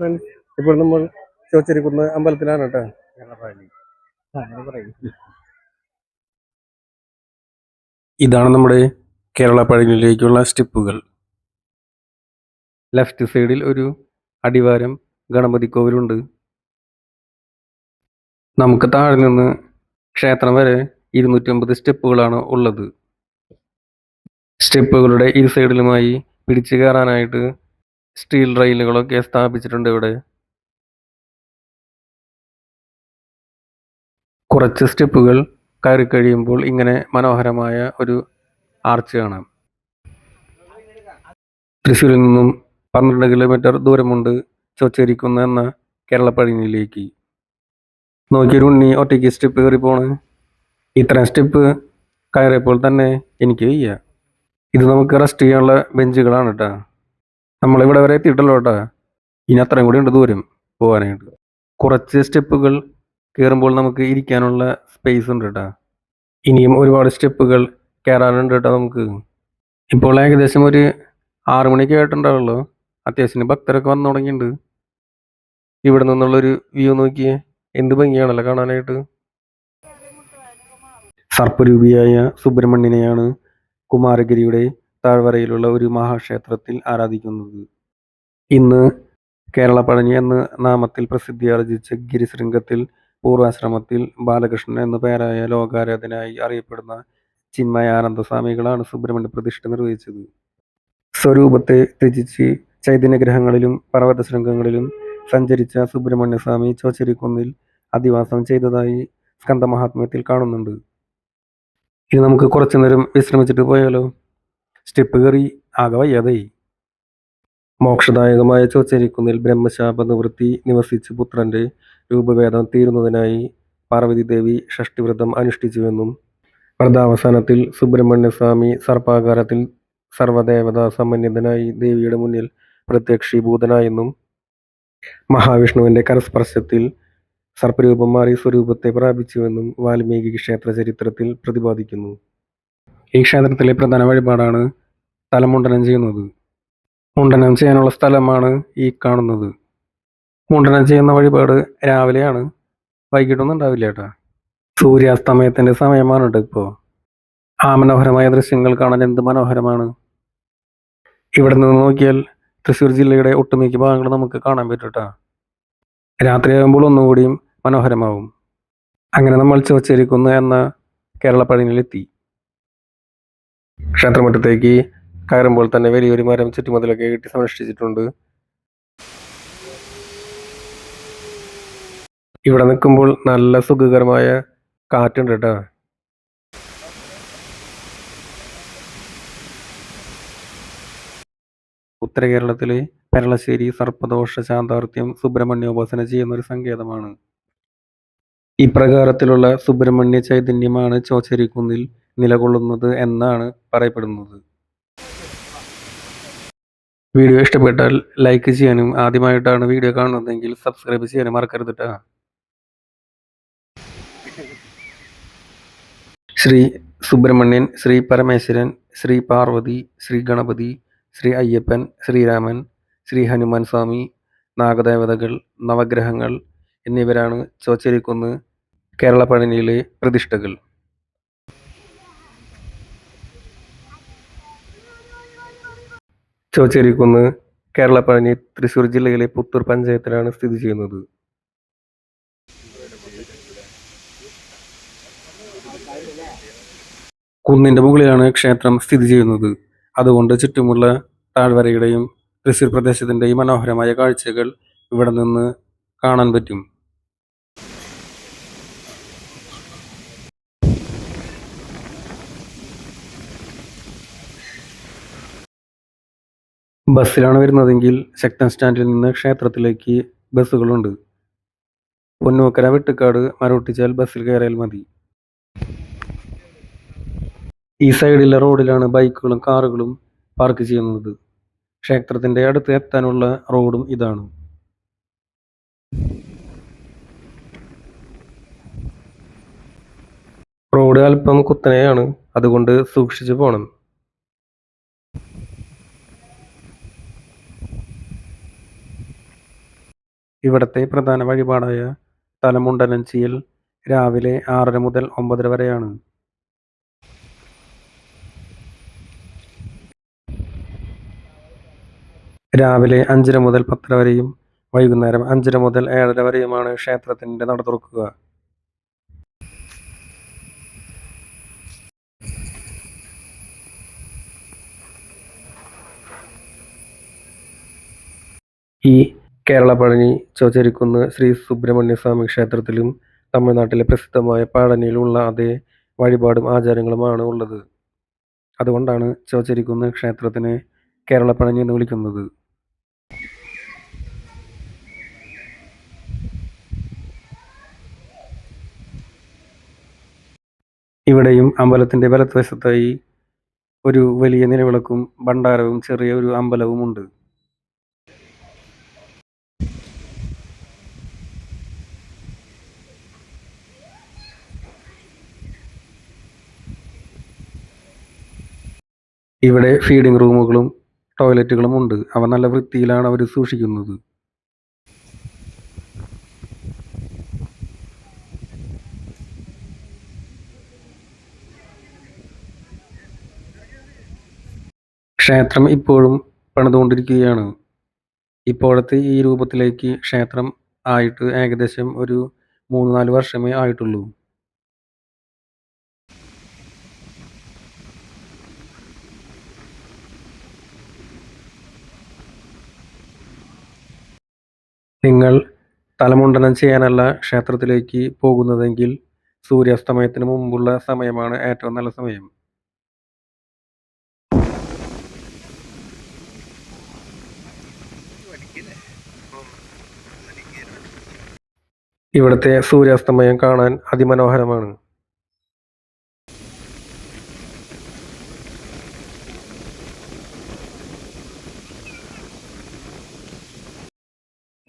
Friends ഇപ്പോൾ നമ്മൾ ചോച്ചിരിക്കുന്ന അമ്പലത്തിലാണ് കേട്ടോ. ഇതാണ് നമ്മുടെ കേരള പഴനിയിലേക്കുള്ള സ്റ്റെപ്പുകൾ. ലെഫ്റ്റ് സൈഡിൽ ഒരു അടിവാരം ഗണപതി കോവിലുണ്ട്. നമുക്ക് താഴെ നിന്ന് ക്ഷേത്രം വരെ ഇരുന്നൂറ്റമ്പത് സ്റ്റെപ്പുകളാണ് ഉള്ളത്. സ്റ്റെപ്പുകളുടെ ഇരു സൈഡിലുമായി പിടിച്ചു കയറാനായിട്ട് സ്റ്റീൽ റെയിലുകളൊക്കെ സ്ഥാപിച്ചിട്ടുണ്ട് ഇവിടെ. കുറച്ച് സ്റ്റെപ്പുകൾ കയറി കഴിയുമ്പോൾ ഇങ്ങനെ മനോഹരമായ ഒരു ആർച്ച് കാണാം. തൃശ്ശൂരിൽ നിന്നും പന്ത്രണ്ട് കിലോമീറ്റർ ദൂരമുണ്ട് ചൊച്ചേരിക്കുന്ന എന്ന കേരളപ്പഴനിയിലേക്ക്. നോക്കിയൊരു ഉണ്ണി ഒറ്റയ്ക്ക് സ്റ്റെപ്പ് കയറി പോണ്. ഇത്രയും സ്റ്റെപ്പ് കയറിയപ്പോൾ തന്നെ എനിക്ക് വയ്യ. ഇത് നമുക്ക് റെസ്റ്റ് ചെയ്യാനുള്ള ബെഞ്ചുകളാണ് കേട്ടോ നമ്മളിവിടെ വരെ എത്തിയിട്ടല്ലോ കേട്ടോ. ഇനി അത്രയും കൂടി ഉണ്ട് ദൂരം പോകാനായിട്ട്. കുറച്ച് സ്റ്റെപ്പുകൾ കയറുമ്പോൾ നമുക്ക് ഇരിക്കാനുള്ള സ്പേസ് ഉണ്ട് കേട്ടോ. ഇനിയും ഒരുപാട് സ്റ്റെപ്പുകൾ കയറാനുണ്ട് കേട്ടോ നമുക്ക്. ഇപ്പോൾ ഏകദേശം ഒരു ആറ് മണിക്ക് ആയിട്ടുണ്ടാവുള്ളൂ. അത്യാവശ്യം ഭക്തരൊക്കെ വന്നു തുടങ്ങിയിട്ടുണ്ട്. ഇവിടെ നിന്നുള്ളൊരു വ്യൂ നോക്കിയേ. എന്ത് ഭംഗിയാണല്ലോ കാണാനായിട്ട്. സർപ്പരൂപിയായ സുബ്രഹ്മണ്യനെയാണ് കുമാരഗിരിയുടെ താഴ്വരയിലുള്ള ഒരു മഹാക്ഷേത്രത്തിൽ ആരാധിക്കുന്നത്? ഇന്ന് കേരള പഴനി എന്ന നാമത്തിൽ പ്രസിദ്ധിയാർജിച്ച ഗിരിശൃംഗത്തിൽ പൂർവാശ്രമത്തിൽ ബാലകൃഷ്ണൻ എന്ന പേരായ ലോകാരാധനായി അറിയപ്പെടുന്ന ചിന്മയാനന്ദ സ്വാമികളാണ് സുബ്രഹ്മണ്യ പ്രതിഷ്ഠ നിർവഹിച്ചത്. സ്വരൂപത്തെ ത്യജിച്ച് ചൈതന്യഗ്രഹങ്ങളിലും പർവത ശൃംഗങ്ങളിലും സഞ്ചരിച്ച സുബ്രഹ്മണ്യസ്വാമി ചോച്ചരിക്കുന്നിൽ അധിവാസം ചെയ്തതായി സ്കന്ദമഹാത്മ്യത്തിൽ കാണുന്നുണ്ട്. ഇനി നമുക്ക് കുറച്ചു നേരം വിശ്രമിച്ചിട്ട് പോയാലോ? സ്റ്റെപ്പ് കയറി ആകെ വയ്യാതായി മോക്ഷദായകമായ ചോച്ചരിക്കുന്നിൽ ബ്രഹ്മശാപ നിവൃത്തി നിവസിച്ച് പുത്രന്റെ രൂപഭേദം തീരുന്നതിനായി പാർവതി ദേവി ഷഷ്ടിവ്രതം അനുഷ്ഠിച്ചുവെന്നും വ്രതാവസാനത്തിൽ സുബ്രഹ്മണ്യസ്വാമി സർപ്പാകാരത്തിൽ സർവദേവതാ സമന്വിതനായി ദേവിയുടെ മുന്നിൽ പ്രത്യക്ഷീഭൂതനായെന്നും മഹാവിഷ്ണുവിന്റെ കരസ്പർശത്തിൽ സർപ്പരൂപം മാറി സ്വരൂപത്തെ പ്രാപിച്ചുവെന്നും വാൽമീകി ക്ഷേത്ര ചരിത്രത്തിൽ പ്രതിപാദിക്കുന്നു. ഈ ക്ഷേത്രത്തിലെ പ്രധാന വഴിപാടാണ് തലമുണ്ടനം ചെയ്യുന്നത്. മുണ്ടനം ചെയ്യാനുള്ള സ്ഥലമാണ് ഈ കാണുന്നത്. മുണ്ടനം ചെയ്യുന്ന വഴിപാട് രാവിലെയാണ്. വൈകിട്ടൊന്നും ഉണ്ടാവില്ല കേട്ടാ സൂര്യാസ്തമയത്തിന്റെ സമയമാണ് കേട്ടോ ഇപ്പോൾ ആ മനോഹരമായ ദൃശ്യങ്ങൾ കാണാൻ എന്ത് മനോഹരമാണ്. ഇവിടെ നിന്ന് നോക്കിയാൽ തൃശ്ശൂർ ജില്ലയുടെ ഒട്ടുമിക്ക ഭാഗങ്ങൾ നമുക്ക് കാണാൻ പറ്റും കേട്ടോ രാത്രിയാകുമ്പോൾ ഒന്നുകൂടിയും മനോഹരമാവും. അങ്ങനെ നമ്മൾ ചോച്ചേരിക്കുന്ന് എന്ന കേരള പഴനിയിലെത്തി ക്ഷേത്രമുറ്റത്തേക്ക് കയറുമ്പോൾ തന്നെ വലിയൊരു മരം ചുറ്റുമതിലൊക്കെ കെട്ടി സംരക്ഷിച്ചിട്ടുണ്ട്. ഇവിടെ നിൽക്കുമ്പോൾ നല്ല സുഖകരമായ കാറ്റുണ്ട് കേട്ടോ. ഉത്തര കേരളത്തിലെ പെരളശ്ശേരി സർപ്പദോഷ ശാന്താർത്ഥ്യം സുബ്രഹ്മണ്യോപാസന ചെയ്യുന്ന ഒരു സങ്കേതമാണ്. ഇപ്രകാരത്തിലുള്ള സുബ്രഹ്മണ്യ ചൈതന്യമാണ് ചോച്ചരിക്കുന്നിൽ നിലകൊള്ളുന്നത് എന്നാണ് പറയപ്പെടുന്നത് വീഡിയോ ഇഷ്ടപ്പെട്ടാൽ ലൈക്ക് ചെയ്യാനും ആദ്യമായിട്ടാണ് വീഡിയോ കാണുന്നതെങ്കിൽ സബ്സ്ക്രൈബ് ചെയ്യാനും മറക്കരുത് ട്ടാ. ശ്രീ സുബ്രഹ്മണ്യൻ ശ്രീ പരമേശ്വരൻ ശ്രീ പാർവതി ശ്രീ ഗണപതി ശ്രീ അയ്യപ്പൻ ശ്രീരാമൻ ശ്രീ ഹനുമാൻ സ്വാമി നാഗദേവതകൾ നവഗ്രഹങ്ങൾ എന്നിവരാണ് ചോച്ചേരിക്കുന്ന് കേരള പഴനിയിലെ പ്രതിഷ്ഠകൾ ചോച്ചേരിക്കുന്ന് കേരള പഴനി തൃശ്ശൂർ ജില്ലയിലെ പുത്തൂർ പഞ്ചായത്തിലാണ് സ്ഥിതി ചെയ്യുന്നത്. കുന്നിന്റെ മുകളിലാണ് ക്ഷേത്രം സ്ഥിതി ചെയ്യുന്നത്. അതുകൊണ്ട് ചുറ്റുമുള്ള താഴ്വരയുടെയും തൃശ്ശൂർ പ്രദേശത്തിന്റെയും മനോഹരമായ കാഴ്ചകൾ ഇവിടെ നിന്ന് കാണാൻ പറ്റും. ബസ്സിലാണ് വരുന്നതെങ്കിൽ ശക്തൻ സ്റ്റാൻഡിൽ നിന്ന് ക്ഷേത്രത്തിലേക്ക് ബസ്സുകളുണ്ട്. പൊന്നൂക്കര വെട്ടുക്കാട് മരൊട്ടിച്ചാൽ ബസ്സിൽ കയറിയാൽ മതി. ഈ സൈഡിലെ റോഡിലാണ് ബൈക്കുകളും കാറുകളും പാർക്ക് ചെയ്യുന്നത്. ക്ഷേത്രത്തിന്റെ അടുത്ത് എത്താനുള്ള റോഡും ഇതാണ്. റോഡ് അല്പം കുത്തനെയാണ്. അതുകൊണ്ട് സൂക്ഷിച്ചു പോകണം ഇവിടത്തെ പ്രധാന വഴിപാടായ തലമുണ്ടനം ചെയ്യൽ രാവിലെ ആറര മുതൽ ഒമ്പതര വരെയാണ്. രാവിലെ അഞ്ചര മുതൽ പത്തര വരെയും വൈകുന്നേരം അഞ്ചര മുതൽ ഏഴര വരെയുമാണ് ക്ഷേത്രത്തിന്റെ നട തുറക്കുക. ഈ കേരള പഴനി ചോച്ചരിക്കുന്ന് ശ്രീ സുബ്രഹ്മണ്യ സ്വാമി ക്ഷേത്രത്തിലും തമിഴ്നാട്ടിലെ പ്രസിദ്ധമായ പഴനിയിലുള്ള അതേ വഴിപാടും ആചാരങ്ങളുമാണ് ഉള്ളത്. അതുകൊണ്ടാണ് ചോചരിക്കുന്ന് ക്ഷേത്രത്തിനെ കേരള പഴനി എന്ന് വിളിക്കുന്നത്. ഇവിടെയും അമ്പലത്തിന്റെ വലത്തുവശത്തായി ഒരു വലിയ നിലവിളക്കും ഭണ്ഡാരവും ചെറിയ ഒരു അമ്പലവും ഇവിടെ ഫീഡിംഗ് റൂമുകളും ടോയ്ലറ്റുകളും ഉണ്ട്. അവ നല്ല വൃത്തിയിലാണ് അവർ സൂക്ഷിക്കുന്നത്. ക്ഷേത്രം ഇപ്പോഴും പണിതുകൊണ്ടിരിക്കുകയാണ്. ഇപ്പോഴത്തെ ഈ രൂപത്തിലേക്ക് ക്ഷേത്രം ആയിട്ട് ഏകദേശം ഒരു മൂന്ന് നാല് വർഷമേ ആയിട്ടുള്ളൂ. നിങ്ങൾ തലമുണ്ടനം ചെയ്യാനല്ല ക്ഷേത്രത്തിലേക്ക് പോകുന്നതെങ്കിൽ സൂര്യാസ്തമയത്തിന് മുമ്പുള്ള സമയമാണ് ഏറ്റവും നല്ല സമയം. ഇവിടുത്തെ സൂര്യാസ്തമയം കാണാൻ അതിമനോഹരമാണ്.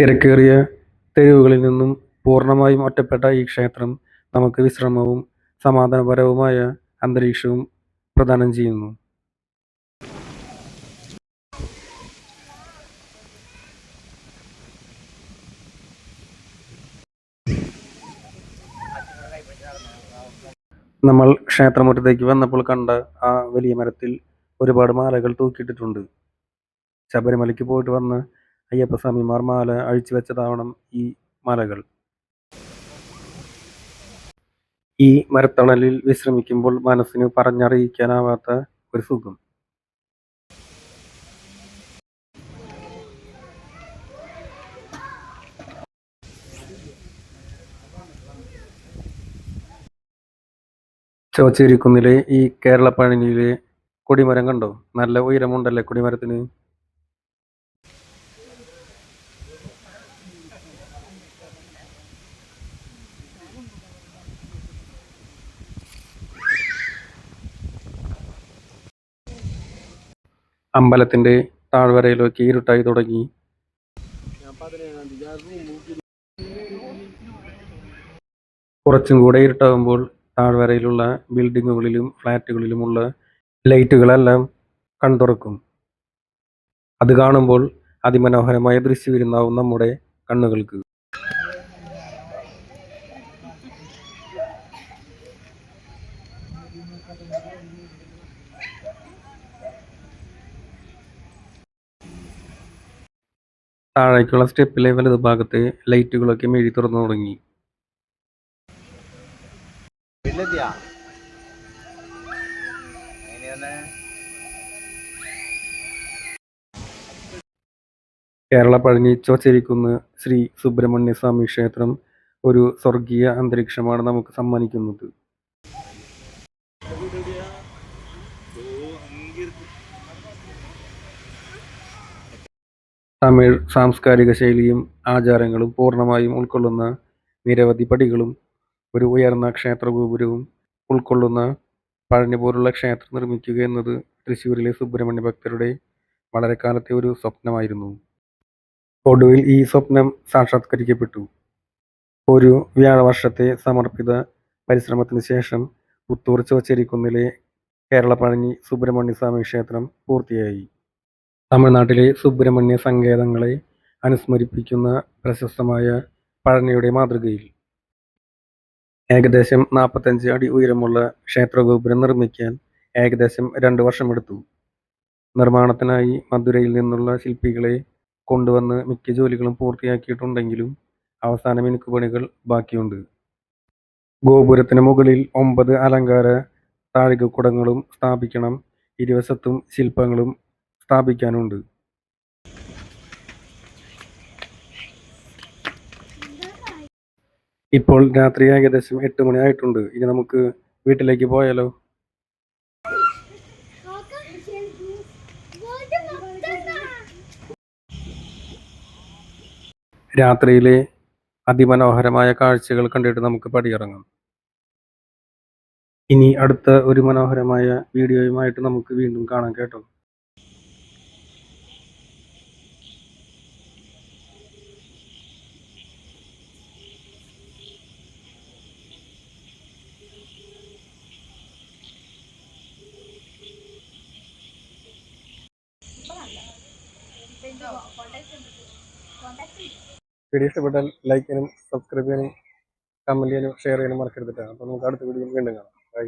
തിരക്കേറിയ തെരുവുകളിൽ നിന്നും പൂർണമായും ഒറ്റപ്പെട്ട ഈ ക്ഷേത്രം നമുക്ക് വിശ്രമവും സമാധാനപരവുമായ അന്തരീക്ഷവും പ്രദാനം ചെയ്യുന്നു. നമ്മൾ ക്ഷേത്രമുറ്റത്തേക്ക് വന്നപ്പോൾ കണ്ട ആ വലിയ മരത്തിൽ ഒരുപാട് മാലകൾ തൂക്കിയിട്ടിട്ടുണ്ട്. ശബരിമലയ്ക്ക് പോയിട്ട് വന്ന് അയ്യപ്പസ്വാമിമാർ മാല അഴിച്ചു വെച്ചതാവണം ഈ മലകൾ. ഈ മരത്തണലിൽ വിശ്രമിക്കുമ്പോൾ മനസ്സിന് പറഞ്ഞറിയിക്കാനാവാത്ത ഒരു സുഖം. ചോച്ചേരിക്കുന്നിലെ ഈ കേരള പഴനിയിലെ കൊടിമരം കണ്ടോ? നല്ല ഉയരമുണ്ടല്ലേ കൊടിമരത്തിന്? അമ്പലത്തിന്റെ താഴ്വരയിലേക്ക് ഇരുട്ടായി തുടങ്ങി. കുറച്ചും കൂടെ ഇരുട്ടാകുമ്പോൾ താഴ്വരയിലുള്ള ബിൽഡിങ്ങുകളിലും ഫ്ലാറ്റുകളിലുമുള്ള ലൈറ്റുകളെല്ലാം കൺതുറക്കും. അത് കാണുമ്പോൾ അതിമനോഹരമായ ദൃശ്യവിരുന്നാവും നമ്മുടെ കണ്ണുകൾക്ക്. താഴേക്കുള്ള സ്റ്റെപ്പിലെ വലതുഭാഗത്തെ ലൈറ്റുകളൊക്കെ മെഴി തുറന്നു തുടങ്ങി. കേരള പഴഞ്ഞി ചോച്ചരിക്കുന്ന് ശ്രീ സുബ്രഹ്മണ്യ സ്വാമി ക്ഷേത്രം ഒരു സ്വർഗീയ അന്തരീക്ഷമാണ് നമുക്ക് സമ്മാനിക്കുന്നത്. തമിഴ് സാംസ്കാരിക ശൈലിയും ആചാരങ്ങളും പൂർണമായും ഉൾക്കൊള്ളുന്ന നിരവധി പടികളും ഒരു ഉയർന്ന ക്ഷേത്രഗോപുരവും ഉൾക്കൊള്ളുന്ന പഴനി പോലുള്ള ക്ഷേത്രം നിർമ്മിക്കുക എന്നത് തൃശ്ശൂരിലെ സുബ്രഹ്മണ്യ ഭക്തരുടെ വളരെ കാലത്തെ ഒരു സ്വപ്നമായിരുന്നു. ഒടുവിൽ ഈ സ്വപ്നം സാക്ഷാത്കരിക്കപ്പെട്ടു. ഒരു വ്യാഴവർഷത്തെ സമർപ്പിത പരിശ്രമത്തിന് ശേഷം പുത്തൂർ ചോച്ചേരിക്കുന്നിലെ കേരള പഴനി സുബ്രഹ്മണ്യ സ്വാമി ക്ഷേത്രം പൂർത്തിയായി. തമിഴ്നാട്ടിലെ സുബ്രഹ്മണ്യ സങ്കേതങ്ങളെ അനുസ്മരിപ്പിക്കുന്ന പ്രശസ്തമായ പഴനിയുടെ മാതൃകയിൽ. ഏകദേശം നാൽപ്പത്തഞ്ച് അടി ഉയരമുള്ള ക്ഷേത്രഗോപുരം നിർമ്മിക്കാൻ ഏകദേശം രണ്ട് വർഷമെടുത്തു. നിർമ്മാണത്തിനായി മധുരയിൽ നിന്നുള്ള ശില്പികളെ കൊണ്ടുവന്ന് മിക്ക ജോലികളും പൂർത്തിയാക്കിയിട്ടുണ്ടെങ്കിലും അവസാന മിനുക്കുപണികൾ ബാക്കിയുണ്ട്. ഗോപുരത്തിന് മുകളിൽ ഒമ്പത് അലങ്കാര താഴികക്കുടങ്ങളും സ്ഥാപിക്കണം ഇരുവശത്തും ശില്പങ്ങളും സ്ഥാപിക്കാനുണ്ട്. ഇപ്പോൾ രാത്രി ഏകദേശം എട്ട് മണിയായിട്ടുണ്ട്. ഇനി നമുക്ക് വീട്ടിലേക്ക് പോയാലോ? രാത്രിയിലെ അതിമനോഹരമായ കാഴ്ചകൾ കണ്ടിട്ട് നമുക്ക് പടിയിറങ്ങാം. ഇനി അടുത്ത ഒരു മനോഹരമായ വീഡിയോയുമായിട്ട് നമുക്ക് വീണ്ടും കാണാം കേട്ടോ. വീഡിയോ ഇഷ്ടപ്പെട്ടാൽ ലൈക്ക് ചെയ്യാനും സബ്സ്ക്രൈബ് ചെയ്യാനും കമന്റ് ചെയ്യാനും ഷെയർ ചെയ്യാനും മറക്കരുത് അപ്പോൾ നമുക്ക് അടുത്ത വീഡിയോ വീണ്ടും കാണാം. ബൈ